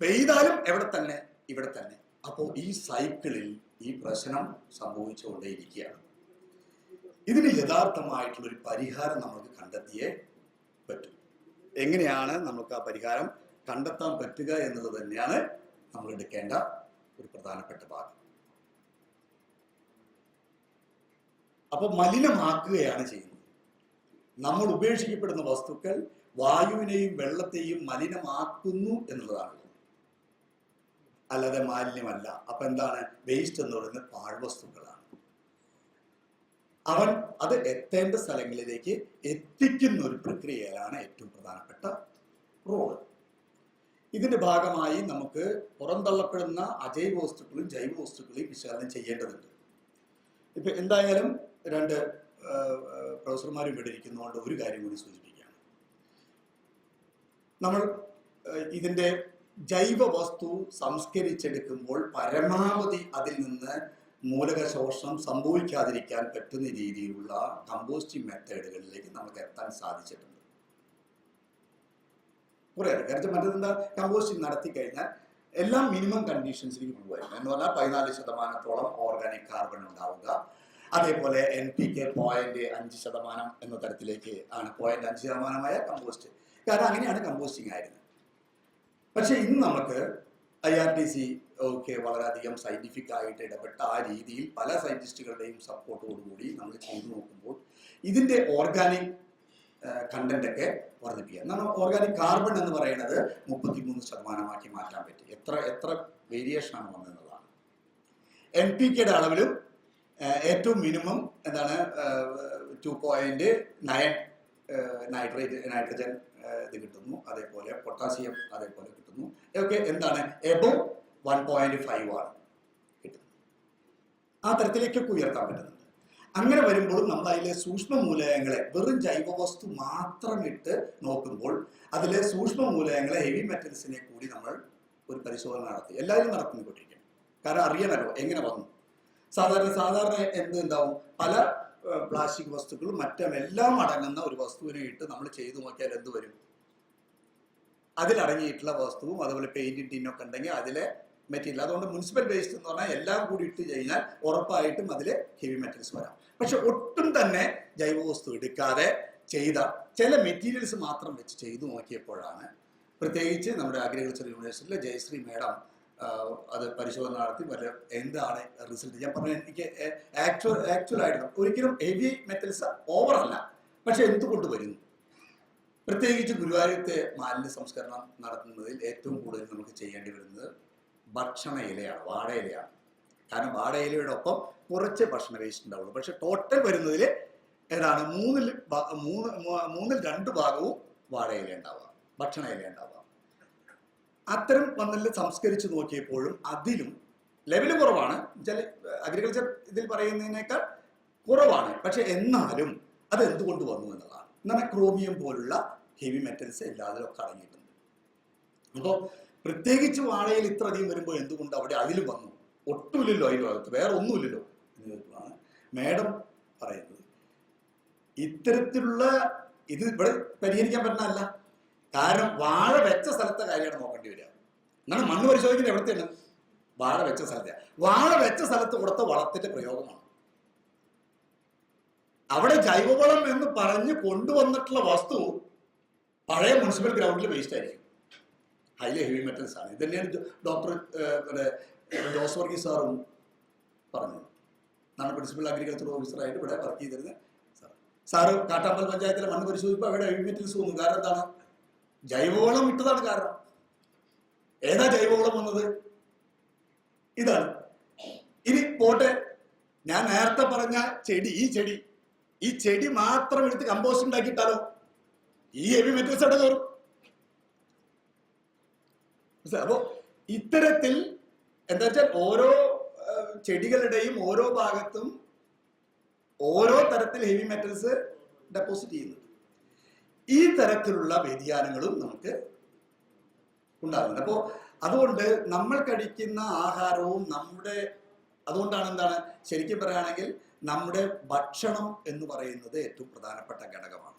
പെയ്താലും എവിടെ തന്നെ ഇവിടെ തന്നെ. അപ്പോൾ ഈ സൈക്കിളിൽ ഈ പ്രശ്നം സംഭവിച്ചുകൊണ്ടേയിരിക്കുകയാണ്. ഇതിന് യഥാർത്ഥമായിട്ടുള്ളൊരു പരിഹാരം നമുക്ക് കണ്ടെത്തിയേ പറ്റും. എങ്ങനെയാണ് നമുക്ക് ആ പരിഹാരം കണ്ടെത്താൻ പറ്റുക എന്നത് തന്നെയാണ് നമ്മൾ എടുക്കേണ്ട ഒരു പ്രധാനപ്പെട്ട ഭാഗം. അപ്പോൾ മലിനമാക്കുകയാണ് ചെയ്യുന്നത്. നമ്മൾ ഉപേക്ഷിക്കപ്പെടുന്ന വസ്തുക്കൾ വായുവിനെയും വെള്ളത്തെയും മലിനമാക്കുന്നു എന്നുള്ളതാണ്. അല്ലാതെ മാലിന്യമല്ല. അപ്പൊ എന്താണ്? വേസ്റ്റ് എന്ന് പറയുന്നത് പാഴ്വസ്തുക്കളാണ്. അവൻ അത് എത്തേണ്ട സ്ഥലങ്ങളിലേക്ക് എത്തിക്കുന്ന ഒരു പ്രക്രിയയിലാണ് ഏറ്റവും പ്രധാനപ്പെട്ട റോൾ ഇതിന്റെ ഭാഗമായി നമുക്ക് പുറന്തള്ളപ്പെടുന്ന അജൈവ വസ്തുക്കളും ജൈവ വസ്തുക്കളെയും വിശകലനം ചെയ്യേണ്ടതുണ്ട്. ഇപ്പൊ എന്തായാലും രണ്ട് പ്രൊഫസർമാരും ഇവിടെ ഇരിക്കുന്നതുകൊണ്ട് ഒരു കാര്യം കൂടി സൂചിപ്പിക്കുകയാണ്. നമ്മൾ ഇതിന്റെ ജൈവ വസ്തു സംസ്കരിച്ചെടുക്കുമ്പോൾ പരമാവധി അതിൽ നിന്ന് മൂലക ശോഷണം സംഭവിക്കാതിരിക്കാൻ പറ്റുന്ന രീതിയിലുള്ള കമ്പോസ്റ്റിംഗ് മെത്തേഡുകളിലേക്ക് നമുക്ക് എത്താൻ സാധിച്ചിട്ടുണ്ട്. കുറേ കാരണം മറ്റെന്താ കമ്പോസ്റ്റിംഗ് നടത്തി കഴിഞ്ഞാൽ എല്ലാം മിനിമം കണ്ടീഷൻസിലേക്ക് കൊണ്ടുവരും എന്ന് പറഞ്ഞാൽ പതിനാല് ശതമാനത്തോളം ഓർഗാനിക് കാർബൺ ഉണ്ടാവുക. അതേപോലെ എൻ പി കെ പോയിന്റ് അഞ്ച് ശതമാനം എന്ന തരത്തിലേക്ക് ആണ് പോയിന്റ് അഞ്ച് ശതമാനമായ കമ്പോസ്റ്റ്. കാരണം അങ്ങനെയാണ് കമ്പോസ്റ്റിംഗ് ആയിരുന്നത്. പക്ഷെ ഇന്ന് നമുക്ക് ഐ ആർ ടി സി ഒക്കെ വളരെയധികം സയന്റിഫിക് ആയിട്ട് ഇടപെട്ട ആ രീതിയിൽ പല സയന്റിസ്റ്റുകളുടെയും സപ്പോർട്ടോടുകൂടി നമ്മൾ ചെയ്തു നോക്കുമ്പോൾ ഇതിന്റെ ഓർഗാനിക് കണ്ടന്റ് ഒക്കെ വർദ്ധിപ്പിക്കുക. നമ്മൾ ഓർഗാനിക് കാർബൺ എന്ന് പറയുന്നത് മുപ്പത്തിമൂന്ന് ശതമാനമാക്കി മാറ്റാൻ പറ്റി. എത്ര എത്ര വേരിയേഷൻ ആണ് വന്നതെന്നുള്ളതാണ്. എൻ പി കെയുടെ അളവിലും ഏറ്റവും മിനിമം എന്താണ് two point nine nitrate nitrogen ഇത് കിട്ടുന്നു. അതേപോലെ പൊട്ടാസ്യം അതേപോലെ കിട്ടുന്നു ഇതൊക്കെ എന്താണ്? എബോ വൺ പോയിന്റ് ഫൈവ് ആണ്. കിട്ടുന്നത് ആ തരത്തിലേക്കൊക്കെ ഉയർത്താൻ പറ്റുന്നുണ്ട് അങ്ങനെ വരുമ്പോൾ നമ്മൾ അതിലെ സൂക്ഷ്മ മൂലകങ്ങളെ വെറും ജൈവ വസ്തു മാത്രം ഇട്ട് നോക്കുമ്പോൾ അതിലെ സൂക്ഷ്മ മൂലകങ്ങളെ ഹെവി മെറ്റൽസിനെ കൂടി നമ്മൾ ഒരു പരിശോധന നടത്തി. എല്ലാവരും നടത്തിക്കൊണ്ടിരിക്കണം കാരണം അറിയണമല്ലോ എങ്ങനെ വന്നു? സാധാരണ സാധാരണ എന്ത് ഉണ്ടാവും? പല പ്ലാസ്റ്റിക് വസ്തുക്കളും മറ്റും എല്ലാം അടങ്ങുന്ന ഒരു വസ്തുവിനെ ഇട്ട് നമ്മൾ ചെയ്തു നോക്കിയാൽ എന്ത് വരും? അതിലടങ്ങിയിട്ടുള്ള വസ്തുവും അതുപോലെ പെയിന്റും ടിന്നൊക്കെ ഉണ്ടെങ്കിൽ അതിലെ മെറ്റീരിയൽ അതുകൊണ്ട് മുനിസിപ്പൽ വേസ്റ്റ് എന്ന് പറഞ്ഞാൽ എല്ലാം കൂടി ഇട്ട് കഴിഞ്ഞാൽ ഉറപ്പായിട്ടും അതിൽ ഹെവി മെറ്റൽസ് വരാം. പക്ഷെ ഒട്ടും തന്നെ ജൈവ വസ്തു എടുക്കാതെ ചെയ്ത ചില മെറ്റീരിയൽസ് മാത്രം വെച്ച് ചെയ്തു നോക്കിയപ്പോഴാണ് പ്രത്യേകിച്ച് നമ്മുടെ അഗ്രികൾച്ചർ യൂണിവേഴ്സിറ്റിയിലെ ജയശ്രീ മേഡം അത് പരിശോധന നടത്തി വല്ല എന്താണ് റിസൾട്ട് ഞാൻ പറഞ്ഞു എനിക്ക് ആക്ച്വൽ ആക്ച്വൽ ആയിട്ട് ഒരിക്കലും ഹെവി മെറ്റൽസ് ഓവറല്ല പക്ഷെ എന്തുകൊണ്ട് വരുന്നു? പ്രത്യേകിച്ച് ഗുരുവായൂരത്തെ മാലിന്യ സംസ്കരണം നടത്തുന്നതിൽ ഏറ്റവും കൂടുതൽ നമുക്ക് ചെയ്യേണ്ടി വരുന്നത് ഭക്ഷണ ഇലയാണ് വാഴ ഇലയാണ്. കാരണം വാഴ ഇലയുടെ ഒപ്പം കുറച്ച് ഭക്ഷണ വേസ്റ്റ് ഉണ്ടാവുള്ളൂ. പക്ഷെ ടോട്ടൽ വരുന്നതിൽ ഏതാണ്? മൂന്നിൽ മൂന്ന് മൂന്നിൽ രണ്ട് ഭാഗവും വാഴ ഇല ഉണ്ടാവുക ഭക്ഷണ ഇല ഉണ്ടാവുക. അത്തരം വന്നതിൽ സംസ്കരിച്ച് നോക്കിയപ്പോഴും അതിലും ലെവൽ കുറവാണ്. ചില അഗ്രികൾച്ചർ ഇതിൽ പറയുന്നതിനേക്കാൾ കുറവാണ്. പക്ഷെ എന്നാലും അത് എന്തുകൊണ്ട് വന്നു എന്നതാണ് എന്നാൽ ക്രോമിയം പോലുള്ള ഹെവി മെറ്റൽസ് എല്ലാത്തിലൊക്കെ അടങ്ങിയിട്ടുണ്ട്. അപ്പോൾ പ്രത്യേകിച്ച് വാഴയിൽ ഇത്ര അധികം വരുമ്പോൾ എന്തുകൊണ്ട് അവിടെ അതിൽ വന്നു? ഒട്ടുമില്ലല്ലോ അതിന്റെ ഭാഗത്ത് വേറെ ഒന്നുമില്ലല്ലോ എന്ന് ചോദിക്കുമ്പോഴാണ് മേഡം പറയുന്നത്. ഇത്തരത്തിലുള്ള ഇത് ഇവിടെ പരിഹരിക്കാൻ പറ്റുന്നതല്ല കാരണം വാഴ വെച്ച സ്ഥലത്തെ കാര്യമാണ് നോക്കേണ്ടി വരിക. എന്നാണ് മണ്ണ് പരിശോധിക്കുന്നത് എവിടത്തെയാണ്? വാഴ വെച്ച സ്ഥലത്തെ വാഴ വെച്ച സ്ഥലത്ത് കൊടുത്ത വളത്തിന്റെ പ്രയോഗമാണ്. അവിടെ ജൈവവളം എന്ന് പറഞ്ഞ് കൊണ്ടുവന്നിട്ടുള്ള വസ്തു പഴയ മുനിസിപ്പൽ ഗ്രൗണ്ടിൽ വേസ്റ്റ് ആയിരിക്കും. ഹൈലി ഹെവി മെറ്റൽസ് ആണ്. ഇത് തന്നെയാണ് ഡോക്ടർ ജോസ് വർഗീസ് സാറും പറഞ്ഞത് നാളെ പ്രിൻസിപ്പൽ അഗ്രികൾച്ചർ ഓഫീസറായിട്ട് ഇവിടെ വർക്ക് ചെയ്തിരുന്ന സാർ സാറ് കാട്ടാമ്പൽ പഞ്ചായത്തിലെ മണ്ണ് പരിശോധിച്ചപ്പോൾ അവിടെ ഹെവി മെറ്റൽസ് വന്നു. കാരണം എന്താണ്? ജൈവവളം ഇട്ടതാണ് കാരണം. ഏതാ ജൈവവളം വന്നത്? ഇതാണ്. ഇനി പോട്ടെ. ഞാൻ നേരത്തെ പറഞ്ഞ ചെടി ഈ ചെടി ഈ ചെടി മാത്രം എടുത്ത് കമ്പോസ്റ്റ് ഉണ്ടാക്കിയിട്ടാലോ ഈ മെറ്റൽസ് അവിടെ കയറും? അപ്പോ ഇത്തരത്തിൽ എന്താ വെച്ചാൽ ഓരോ ചെടികളുടെയും ഓരോ ഭാഗത്തും ഓരോ തരത്തിൽ ഹെവി മെറ്റൽസ് ഡെപ്പോസിറ്റ് ചെയ്യുന്നു ഈ തരത്തിലുള്ള വ്യതിയാനങ്ങളും നമുക്ക് ഉണ്ടാകുന്നുണ്ട്. അപ്പോൾ അതുകൊണ്ട് നമ്മൾ കഴിക്കുന്ന ആഹാരവും നമ്മുടെ അതുകൊണ്ടാണ് എന്താണ്? ശരിക്കും പറയുകയാണെങ്കിൽ നമ്മുടെ ഭക്ഷണം എന്ന് പറയുന്നത് ഏറ്റവും പ്രധാനപ്പെട്ട ഘടകമാണ്.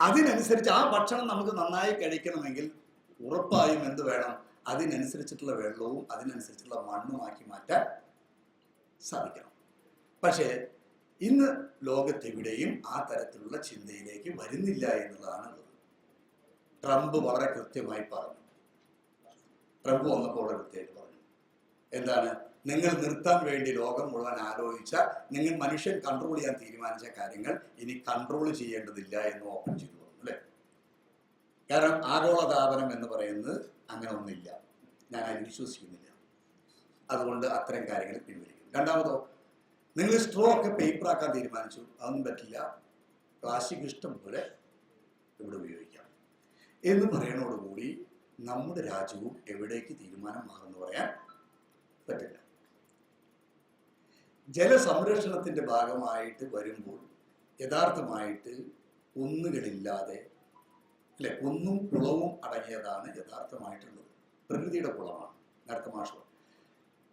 അതിനനുസരിച്ച് ആ ഭക്ഷണം നമുക്ക് നന്നായി കഴിക്കണമെങ്കിൽ ഉറപ്പായും എന്ത് വേണം? അതിനനുസരിച്ചിട്ടുള്ള വെള്ളവും അതിനനുസരിച്ചുള്ള മണ്ണുമാക്കി മാറ്റാൻ സാധിക്കണം. പക്ഷേ ഇന്ന് ലോകത്തെവിടെയും ആ തരത്തിലുള്ള ചിന്തയിലേക്ക് വരുന്നില്ല എന്നുള്ളതാണ് ട്രംപ് വളരെ കൃത്യമായി പറഞ്ഞു. ട്രംപ് വന്നപ്പോൾ വളരെ കൃത്യമായിട്ട് പറഞ്ഞു. എന്താണ്? നിങ്ങൾ നിർത്താൻ വേണ്ടി ലോകം മുഴുവൻ ആലോചിച്ച നിങ്ങൾ മനുഷ്യൻ കൺട്രോൾ ചെയ്യാൻ തീരുമാനിച്ച കാര്യങ്ങൾ ഇനി കൺട്രോൾ ചെയ്യേണ്ടതില്ല എന്ന് ഓപ്പൺ ചെയ്തു തന്നു അല്ലേ? കാരണം ആഗോളതാപനം എന്ന് പറയുന്നത് അങ്ങനെ ഒന്നില്ല ഞാൻ അതിൽ വിശ്വസിക്കുന്നില്ല. അതുകൊണ്ട് അത്തരം കാര്യങ്ങൾ പിൻവലിക്കും രണ്ടാമതോ നിങ്ങൾ സ്ട്രോ ഒക്കെ പേപ്പർ ആക്കാൻ തീരുമാനിച്ചു. അതൊന്നും പറ്റില്ല. പ്ലാസ്റ്റിക് ഇഷ്ടം പോലെ ഇവിടെ ഉപയോഗിക്കാം. എന്ന് പറയണോടുകൂടി നമ്മുടെ രാജ്യവും എവിടേക്ക് തീരുമാനം മാറുമെന്ന് പറയാൻ പറ്റില്ല. ജലസംരക്ഷണത്തിന്റെ ഭാഗമായിട്ട് വരുമ്പോൾ യഥാർത്ഥമായിട്ട് കുന്നുകളില്ലാതെ അല്ലെ കുന്നും കുളവും അടങ്ങിയതാണ് യഥാർത്ഥമായിട്ടുള്ളത്. പ്രകൃതിയുടെ കുളമാണ് നേരത്തെ മാഷം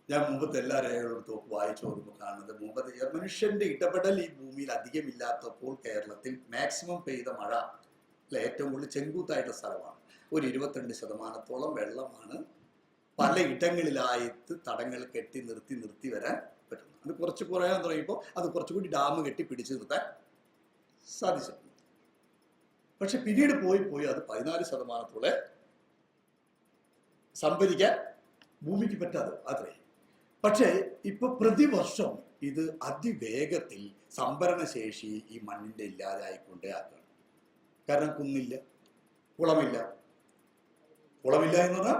ഞാൻ മുമ്പത്തെ എല്ലാ രേഖകളെടുത്തും വായിച്ചു നോക്കുമ്പോൾ കാണുന്നത് മുമ്പത്തെ മനുഷ്യന്റെ ഇടപെടൽ ഈ ഭൂമിയിൽ അധികമില്ലാത്തപ്പോൾ കേരളത്തിൽ മാക്സിമം പെയ്ത മഴ അല്ലെ ഏറ്റവും കൂടുതൽ ചെങ്കൂത്തായിട്ട് സ്ഥലമാണ്. ഒരു ഇരുപത്തിരണ്ട് ശതമാനത്തോളം വെള്ളമാണ് പല ഇടങ്ങളിലായിട്ട് തടങ്ങൾ കെട്ടി നിർത്തി നിർത്തി വരാൻ പറ്റുന്നു. അത് കുറച്ച് കുറയാൻ തുടങ്ങിയപ്പോൾ അത് കുറച്ചുകൂടി ഡാം കെട്ടി പിടിച്ചു നിർത്താൻ സാധിച്ചിട്ടുണ്ട്. പക്ഷെ പിന്നീട് പോയി പോയി അത് പതിനാല് ശതമാനത്തോടെ സംഭരിക്കാൻ ഭൂമിക്ക് പറ്റാതെ അത്രേ. പക്ഷേ ഇപ്പൊ പ്രതിവർഷം ഇത് അതിവേഗത്തിൽ സംഭരണശേഷി ഈ മണ്ണിന്റെ ഇല്ലാതായിക്കൊണ്ടേ ആക്കുകയാണ്. കാരണം കുന്നില്ല കുളമില്ല. കുളമില്ല എന്ന് പറഞ്ഞാൽ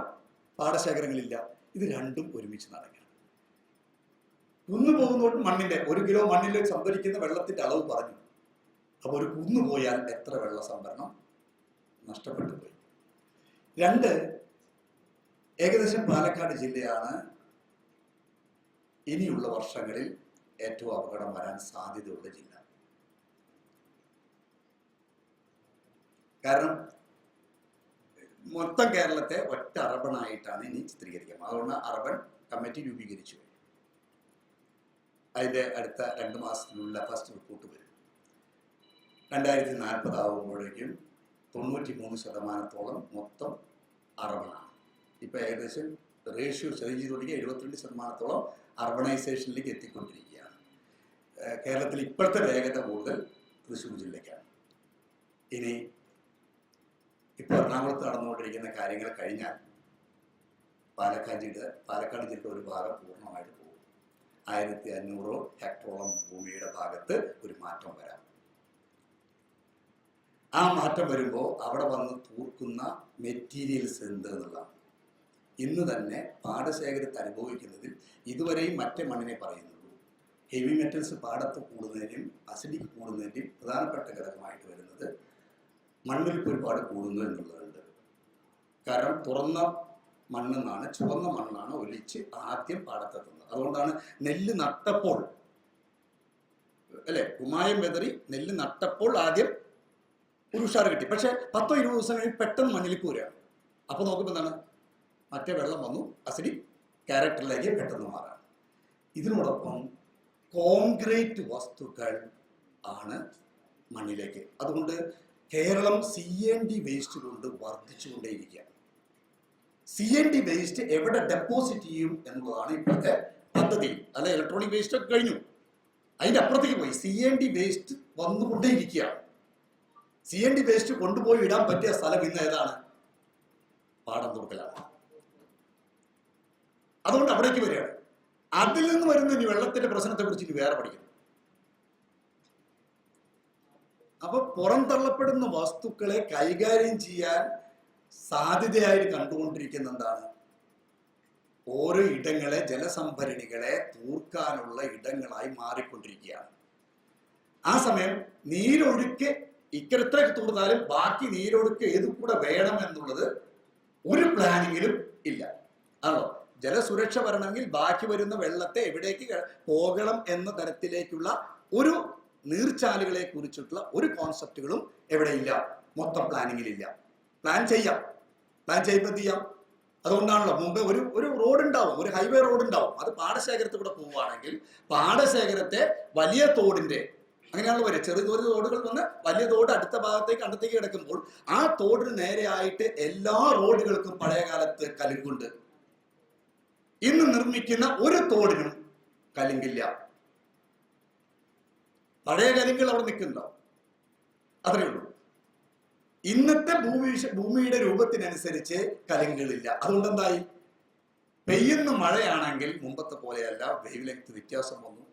പാടശേഖരങ്ങളില്ല. ഇത് രണ്ടും ഒരുമിച്ച് നടക്കുകയാണ് കുന്നു പോകുന്നോട്ട് മണ്ണിന്റെ ഒരു കിലോ മണ്ണിൽ സംഭരിക്കുന്ന വെള്ളത്തിന്റെ അളവ് പറഞ്ഞു. അപ്പോൾ ഒരു കുന്നു പോയാൽ എത്ര വെള്ള സംഭരണം? നഷ്ടപ്പെട്ടു പോയി. രണ്ട് ഏകദേശം പാലക്കാട് ജില്ലയാണ് ഇനിയുള്ള വർഷങ്ങളിൽ ഏറ്റവും അപകടം വരാൻ സാധ്യതയുള്ള ജില്ല. കാരണം മൊത്തം കേരളത്തെ ഒറ്റ അറബണായിട്ടാണ് ഇനി ചിത്രീകരിക്കുന്നത് അതുകൊണ്ട് അറബൺ കമ്മിറ്റി രൂപീകരിച്ചു. അതിന്റെ അടുത്ത രണ്ട് മാസത്തിനുള്ള ഫസ്റ്റ് റിപ്പോർട്ട് വരും. രണ്ടായിരത്തി നാൽപ്പതാവുമ്പോഴേക്കും തൊണ്ണൂറ്റി മൂന്ന് ശതമാനത്തോളം മൊത്തം അർബണാണ് ഇപ്പോൾ ഏകദേശം റേഷ്യോ ചെറിയ തുടങ്ങി എഴുപത്തിരണ്ട് ശതമാനത്തോളം അർബണൈസേഷനിലേക്ക് എത്തിക്കൊണ്ടിരിക്കുകയാണ്. കേരളത്തിൽ ഇപ്പോഴത്തെ വേഗത കൂടുതൽ തൃശ്ശൂർ ജില്ലയ്ക്കാണ്. ഇനി ഇപ്പോൾ എറണാകുളത്ത് നടന്നുകൊണ്ടിരിക്കുന്ന കാര്യങ്ങൾ കഴിഞ്ഞാൽ പാലക്കാട് ജില്ല പാലക്കാട് ജില്ലയുടെ ഒരു ഭാഗം പൂർണമായിട്ട് ആയിരത്തി അഞ്ഞൂറോ ഹെക്ടറോളം ഭൂമിയുടെ ഭാഗത്ത് ഒരു മാറ്റം വരാം. ആ മാറ്റം വരുമ്പോൾ അവിടെ വന്ന് തൂർക്കുന്ന മെറ്റീരിയൽസ് എന്ത് എന്നുള്ളതാണ്. ഇന്ന് തന്നെ പാടശേഖരത്ത് അനുഭവിക്കുന്നതിൽ ഇതുവരെയും മറ്റേ മണ്ണിനെ പറയുന്നുള്ളൂ. ഹെവി മെറ്റൽസ് പാടത്ത് കൂടുന്നതിനും അസിഡിക് കൂടുന്നതിന്റെയും പ്രധാനപ്പെട്ട ഘടകമായിട്ട് വരുന്നത് മണ്ണിൽ ഒരുപാട് കൂടുന്നു എന്നുള്ളതുണ്ട്. കാരണം തുറന്ന മണ്ണെന്നാണ് ചുവന്ന മണ്ണാണ് ഒലിച്ച് ആദ്യം പാടത്തെത്തുന്നത്. അതുകൊണ്ടാണ് നെല്ല് നട്ടപ്പോൾ അല്ലെ? കുമായം വെതറി നെല്ല് നട്ടപ്പോൾ ആദ്യം ഒരു ഉഷാർ കിട്ടി. പക്ഷെ പത്തോ ഇരുപത് ദിവസം കഴിഞ്ഞ് പെട്ടെന്ന് മണ്ണിലേക്ക് വരികയാണ് അപ്പൊ നോക്കുമ്പോൾ എന്താണ്? മറ്റേ വെള്ളം വന്നു അസിഡി ക്യാരക്ടറിലേക്ക് പെട്ടെന്ന് മാറാം ഇതിനോടൊപ്പം കോൺക്രീറ്റ് വസ്തുക്കൾ ആണ് മണ്ണിലേക്ക്. അതുകൊണ്ട് Keralam C N D waste കൊണ്ട് വർദ്ധിച്ചുകൊണ്ടേയിരിക്കുകയാണ്. സി എൻ ഡി വേസ്റ്റ് എവിടെ ഡെപ്പോസിറ്റ് ചെയ്യും എന്നുള്ളതാണ് ഇപ്പോഴത്തെ പദ്ധതി അല്ല ഇലക്ട്രോണിക് വേസ്റ്റ് ഒക്കെ കഴിഞ്ഞു. അതിന്റെ അപ്പുറത്തേക്ക് പോയി. സി എൻ ഡി വേസ്റ്റ് വന്നുകൊണ്ടേയിരിക്കുകയാണ്. സി എൻ ഡി വേസ്റ്റ് കൊണ്ടുപോയി ഇടാൻ പറ്റിയ സ്ഥലം ഇന്ന് ഏതാണ്? പാടം തുറക്കലാണ് അതുകൊണ്ട് അവിടേക്ക് വരികയാണ്. അതിൽ നിന്ന് വരുന്ന ഇനി വെള്ളത്തിന്റെ പ്രശ്നത്തെ കുറിച്ച് ഇനി വേറെ പഠിക്കണം. അപ്പൊ പുറന്തള്ളപ്പെടുന്ന വസ്തുക്കളെ കൈകാര്യം ചെയ്യാൻ സാധ്യതയായിട്ട് കണ്ടുകൊണ്ടിരിക്കുന്ന എന്താണ്? ഓരോ ഇടങ്ങളെ ജലസംഭരണികളെ തൂർക്കാനുള്ള ഇടങ്ങളായി മാറിക്കൊണ്ടിരിക്കുകയാണ്. ആ സമയം നീരൊഴുക്ക് ഇക്കരത്തേക്ക് തൂർന്നാലും ബാക്കി നീരൊഴുക്ക് ഏതു കൂടെ വേണം എന്നുള്ളത് ഒരു പ്ലാനിങ്ങിലും ഇല്ല. ആണോ? ജലസുരക്ഷ വരണമെങ്കിൽ ബാക്കി വരുന്ന വെള്ളത്തെ എവിടേക്ക് പോകണം എന്ന തരത്തിലേക്കുള്ള ഒരു നീർച്ചാലുകളെ കുറിച്ചിട്ടുള്ള ഒരു കോൺസെപ്റ്റുകളും എവിടെയില്ല. മൊത്തം പ്ലാനിങ്ങിലില്ല പ്ലാൻ ചെയ്യാം. പ്ലാൻ ചെയ്യുമ്പോൾ എന്ത് ചെയ്യാം? അതുകൊണ്ടാണല്ലോ മുമ്പ് ഒരു ഒരു റോഡ് ഉണ്ടാവും ഒരു ഹൈവേ റോഡ് ഉണ്ടാവും. അത് പാടശേഖരത്തിൽ കൂടെ പോവുകയാണെങ്കിൽ പാടശേഖരത്തെ വലിയ തോടിന്റെ അങ്ങനെയാണല്ലോ വരിക. ചെറിയ ചെറിയ തോടുകൾ വന്ന് വലിയ തോട് അടുത്ത ഭാഗത്തേക്ക് അടുത്തേക്ക് കിടക്കുമ്പോൾ ആ തോടിന് നേരെയായിട്ട് എല്ലാ റോഡുകൾക്കും പഴയ കാലത്ത് കലുങ്കുണ്ട്. ഇന്ന് നിർമ്മിക്കുന്ന ഒരു തോടിനും കലുങ്കില്ല. പഴയ കലുങ്കൾ അവിടെ നിൽക്കുന്നുണ്ടാവും. അത്രയേ ഉള്ളൂ. ഇന്നത്തെ ഭൂമി ഭൂമിയുടെ രൂപത്തിനനുസരിച്ച് കലുങ്കുകളില്ല. അതുകൊണ്ട് എന്തായി പെയ്യുന്ന മഴയാണെങ്കിൽ മുമ്പത്തെ പോലെയല്ല വെയിൽ ലെങ്ത് വ്യത്യാസം വന്നു.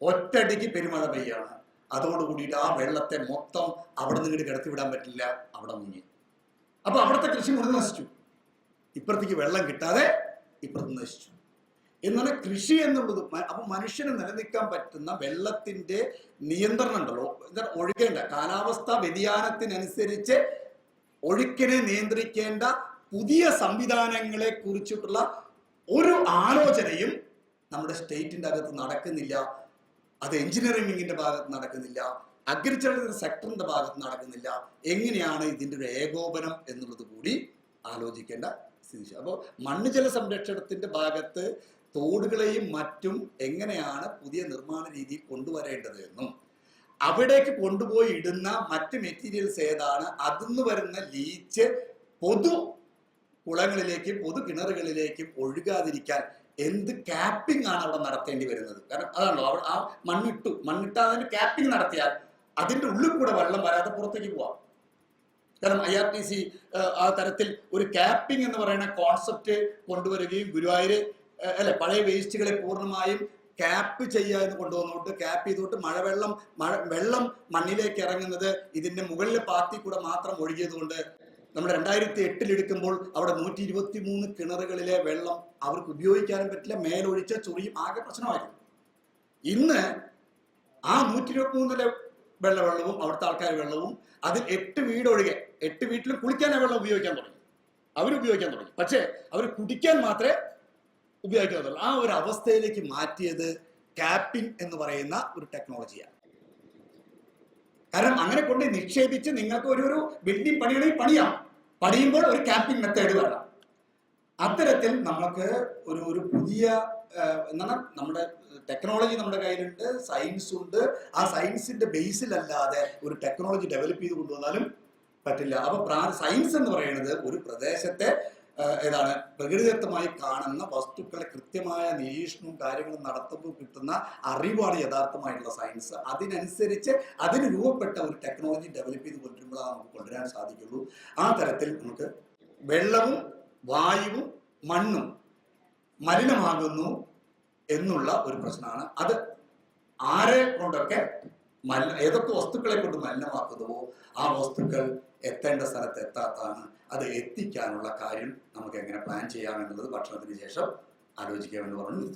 ഒറ്റടിക്ക് പെരുമഴ പെയ്യാണ്. അതോടുകൂടിയിട്ട് ആ വെള്ളത്തെ മൊത്തം അവിടെ നിന്ന് കിടത്തിവിടാൻ പറ്റില്ല അവിടെ മുങ്ങി. അപ്പൊ അവിടുത്തെ കൃഷി മുഴുവൻ നശിച്ചു. ഇപ്പുറത്തേക്ക് വെള്ളം കിട്ടാതെ ഇപ്പുറത്ത് നശിച്ചു. എന്നാണ് കൃഷി എന്നുള്ളത് അപ്പൊ മനുഷ്യന് നിലനിൽക്കാൻ പറ്റുന്ന വെള്ളത്തിന്റെ നിയന്ത്രണം ഉണ്ടല്ലോ. ഒഴുകേണ്ട കാലാവസ്ഥാ വ്യതിയാനത്തിനനുസരിച്ച് ഒഴുക്കിനെ നിയന്ത്രിക്കേണ്ട പുതിയ സംവിധാനങ്ങളെ കുറിച്ചിട്ടുള്ള ഒരു ആലോചനയും നമ്മുടെ സ്റ്റേറ്റിന്റെ അകത്ത് നടക്കുന്നില്ല. അത് എഞ്ചിനീയറിംഗിന്റെ ഭാഗത്ത് നടക്കുന്നില്ല. അഗ്രികൾച്ചർ സെക്ടറിന്റെ ഭാഗത്ത് നടക്കുന്നില്ല. എങ്ങനെയാണ് ഇതിന്റെ ഒരു ഏകോപനം എന്നുള്ളത് കൂടി ആലോചിക്കേണ്ട സ്ഥിതി അപ്പോൾ മണ്ണ് ജല സംരക്ഷണത്തിന്റെ ഭാഗത്ത് തോടുകളെയും മറ്റും എങ്ങനെയാണ് പുതിയ നിർമ്മാണ രീതിയിൽ കൊണ്ടുവരേണ്ടത് എന്നും അവിടേക്ക് കൊണ്ടുപോയി ഇടുന്ന മറ്റ് മെറ്റീരിയൽസ് ഏതാണ് അതിന്ന് വരുന്ന ലീച്ച് പൊതു കുളങ്ങളിലേക്കും പൊതു കിണറുകളിലേക്കും ഒഴുകാതിരിക്കാൻ എന്ത് ക്യാപ്പിംഗ് ആണ് അവിടെ നടത്തേണ്ടി വരുന്നത്? കാരണം അതാണല്ലോ അവിടെ ആ മണ്ണിട്ടു മണ്ണിട്ട് അതിന് ക്യാപ്പിംഗ് നടത്തിയാൽ അതിന്റെ ഉള്ളിൽ കൂടെ വെള്ളം വരാതെ പുറത്തേക്ക് പോവാം. കാരണം ഐ ആർ ടി സി ആ തരത്തിൽ ഒരു ക്യാപ്പിംഗ് എന്ന് പറയുന്ന കോൺസെപ്റ്റ് കൊണ്ടുവരികയും ഗുരുവായൂർ അല്ലെ പഴയ വേസ്റ്റുകളെ പൂർണമായും ക്യാപ്പ് ചെയ്യുക എന്ന് കൊണ്ടുവന്നോട്ട് ക്യാപ്പ് ചെയ്തോട്ട് മഴവെള്ളം മഴ വെള്ളം മണ്ണിലേക്ക് ഇറങ്ങുന്നത് ഇതിന്റെ മുകളിലെ പാർട്ടി കൂടെ മാത്രം ഒഴുകിയത് കൊണ്ട് നമ്മുടെ രണ്ടായിരത്തി എട്ടിൽ എടുക്കുമ്പോൾ അവിടെ നൂറ്റി ഇരുപത്തി മൂന്ന് കിണറുകളിലെ വെള്ളം അവർക്ക് ഉപയോഗിക്കാനും പറ്റില്ല മേലൊഴിച്ച ചൊറിയും ആകെ പ്രശ്നമായിരുന്നു. ഇന്ന് ആ നൂറ്റി ഇരുപത്തി മൂന്നിലെ വെള്ളവെള്ളവും അവിടുത്തെ ആൾക്കാർ വെള്ളവും അതിൽ എട്ട് വീടൊഴികെ എട്ട് വീട്ടിലും കുളിക്കാൻ വെള്ളം ഉപയോഗിക്കാൻ തുടങ്ങി. അവർ ഉപയോഗിക്കാൻ തുടങ്ങി. പക്ഷേ അവർ കുടിക്കാൻ മാത്രമേ ഉപയോഗിക്കാത്തുള്ളൂ ആ ഒരു അവസ്ഥയിലേക്ക് മാറ്റിയത് ക്യാപ്പിംഗ് എന്ന് പറയുന്ന ഒരു ടെക്നോളജിയാണ്. കാരണം അങ്ങനെ കൊണ്ട് നിക്ഷേപിച്ച് നിങ്ങൾക്ക് ഒരു ഒരു ബിൽഡിംഗ് പണിയണമെങ്കിൽ പണിയാം. പണിയുമ്പോൾ ഒരു ക്യാപ്പിംഗ് മെത്തേഡ് വേണം അത്തരത്തിൽ നമുക്ക് ഒരു ഒരു പുതിയ എന്താണ് നമ്മുടെ ടെക്നോളജി നമ്മുടെ കയ്യിലുണ്ട് സയൻസ് ഉണ്ട്. ആ സയൻസിന്റെ ബേസിലല്ലാതെ ഒരു ടെക്നോളജി ഡെവലപ്പ് ചെയ്ത് കൊണ്ടുവന്നാലും പറ്റില്ല. അപ്പൊ സയൻസ് എന്ന് പറയുന്നത് ഒരു പ്രദേശത്തെ ഏതാണ്? പ്രകൃതിദത്തമായി കാണുന്ന വസ്തുക്കളെ കൃത്യമായ നിരീക്ഷണവും കാര്യങ്ങളും നടത്തുമ്പോൾ കിട്ടുന്ന അറിവാണ് യഥാർത്ഥമായിട്ടുള്ള സയൻസ് അതിനനുസരിച്ച് അതിന് രൂപപ്പെട്ട ഒരു ടെക്നോളജി ഡെവലപ്പ് ചെയ്ത് കൊണ്ടുവരുമ്പോഴാണ് നമുക്ക് കൊണ്ടുവരാൻ സാധിക്കുള്ളൂ. ആ തരത്തിൽ നമുക്ക് വെള്ളവും വായുവും മണ്ണും മലിനമാകുന്നു എന്നുള്ള ഒരു പ്രശ്നമാണ്. അത് ആരെ കൊണ്ടൊക്കെ ഏതൊക്കെ വസ്തുക്കളെ കൊണ്ട് മലിനമാക്കുന്നുവോ ആ വസ്തുക്കൾ എത്തേണ്ട സ്ഥലത്ത് എത്താത്താണ്. അത് എത്തിക്കാനുള്ള കാര്യം നമുക്ക് എങ്ങനെ പ്ലാൻ ചെയ്യാമെന്നുള്ളത് ഭക്ഷണത്തിന് ശേഷം ആലോചിക്കാമെന്ന് പറഞ്ഞു.